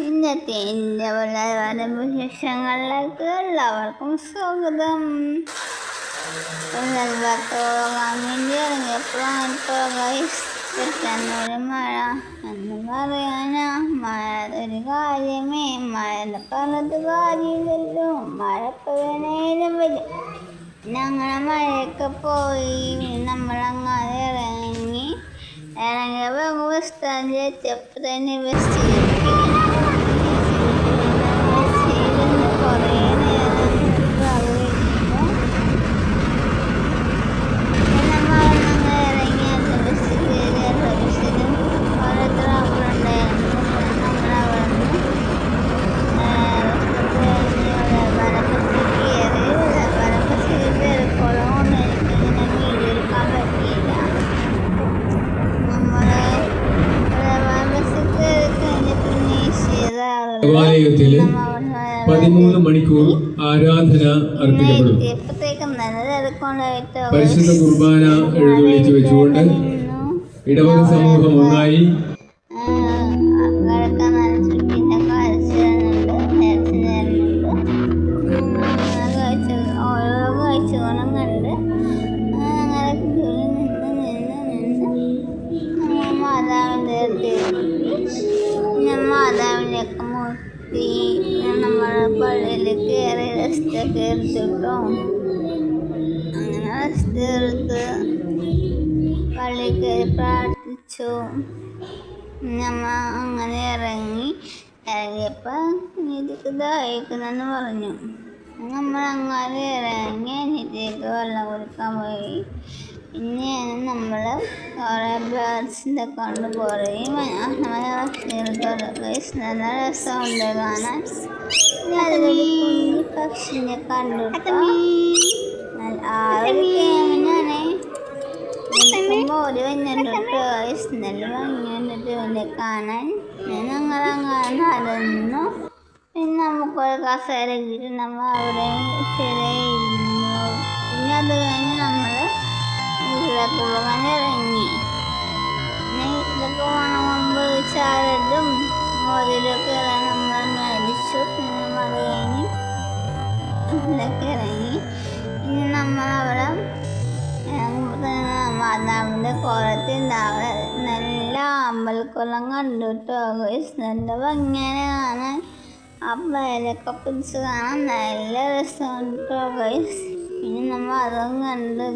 ഇന്നത്തെ എന്റെ വിശേഷങ്ങളിലേക്ക് എല്ലാവർക്കും സ്വാഗതം. പെട്ടെന്നൊരു മഴ. എന്ന് പറയാനാ മഴ ഒരു കാര്യമേ മഴ പറഞ്ഞത് കാര്യമില്ലല്ലോ. മഴ വേണേലും വരും. ഞങ്ങളെ മഴയൊക്കെ പോയി. Saniyet yapılan ve ദേവാലയത്തിൽ പതിമൂന്ന് മണിക്കൂർ ആരാധന അർപ്പിക്കപ്പെടും. പരിശുദ്ധ കുർബാന എഴുന്നള്ളിച്ച് വെച്ചുകൊണ്ട് ഇടവക സമൂഹം ഒന്നായി. മാതാവിന്റെ പിന്നെ നമ്മളെ മൂർത്തി നമ്മൾ പള്ളിയിൽ കയറി റെസ്റ്റൊക്കെ എടുത്തിട്ടോ. അങ്ങനെ റെസ്റ്റ് എടുത്ത് പള്ളിയിൽ കയറി പ്രാർത്ഥിച്ചു. നമ്മ അങ്ങനെ ഇറങ്ങി. ഇറങ്ങിയപ്പോൾ നീതിക്ക് ദാഹിക്കുന്നെന്ന് പറഞ്ഞു. നമ്മൾ അങ്ങനെ ഇറങ്ങി നീതിക്ക് വെള്ളം കുടിക്കാൻ പോയി. പിന്നെയാണ് നമ്മൾ കുറേ ബേർഡ്സിന്റെ കൊണ്ട് കുറേയും മനോഹരമായ നല്ല രസമുണ്ട് കാണാൻ. പക്ഷിനെ കണ്ടു ട്ടോ. നല്ല ആ ഒരു ഗെയിമിനാണ് ഓടി വന്നിട്ടുണ്ട് നല്ല ഭംഗിയുണ്ട് ഇവനെ കാണാൻ. ഞങ്ങൾ അങ്ങനെ നടന്നു പിന്നെ നമുക്കൊരു കസേര കിട്ടി നമ്മൾ അവിടെ ചെറിയിരുന്നു ഇതിലൊക്കെ ഇറങ്ങി. ഇനി നമ്മൾ അവിടെ മാതാവിന്റെ കുളത്തിൽ നല്ല അമ്പലക്കുളം കണ്ടിട്ടോ. നല്ല ഭംഗിയാണ്. കാണാൻ ആ പേരൊക്കെ പിടിച്ച് കാണാൻ നല്ല രസമുണ്ട് കേട്ടോ പിന്നെ നമ്മൾ അതും കണ്ട്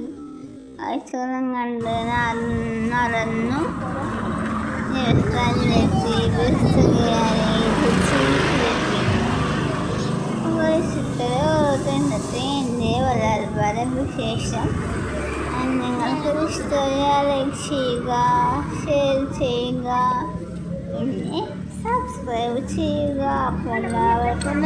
കാഴ്ചകളും കണ്ട് നട- നടന്നു സ്ഥലത്തെത്തി ബസ് കയറി ബസ്സിലെത്തി ഇന്നത്തെ എന്റെ വളരെ വിശേഷം നിങ്ങൾക്ക് ഇഷ്ടമായ ലൈക്ക് ചെയ്യുക ഷെയർ ചെയ്യുക പിന്നെ സബ്സ്ക്രൈബ് ചെയ്യുക. അപ്പോൾ എല്ലാവർക്കും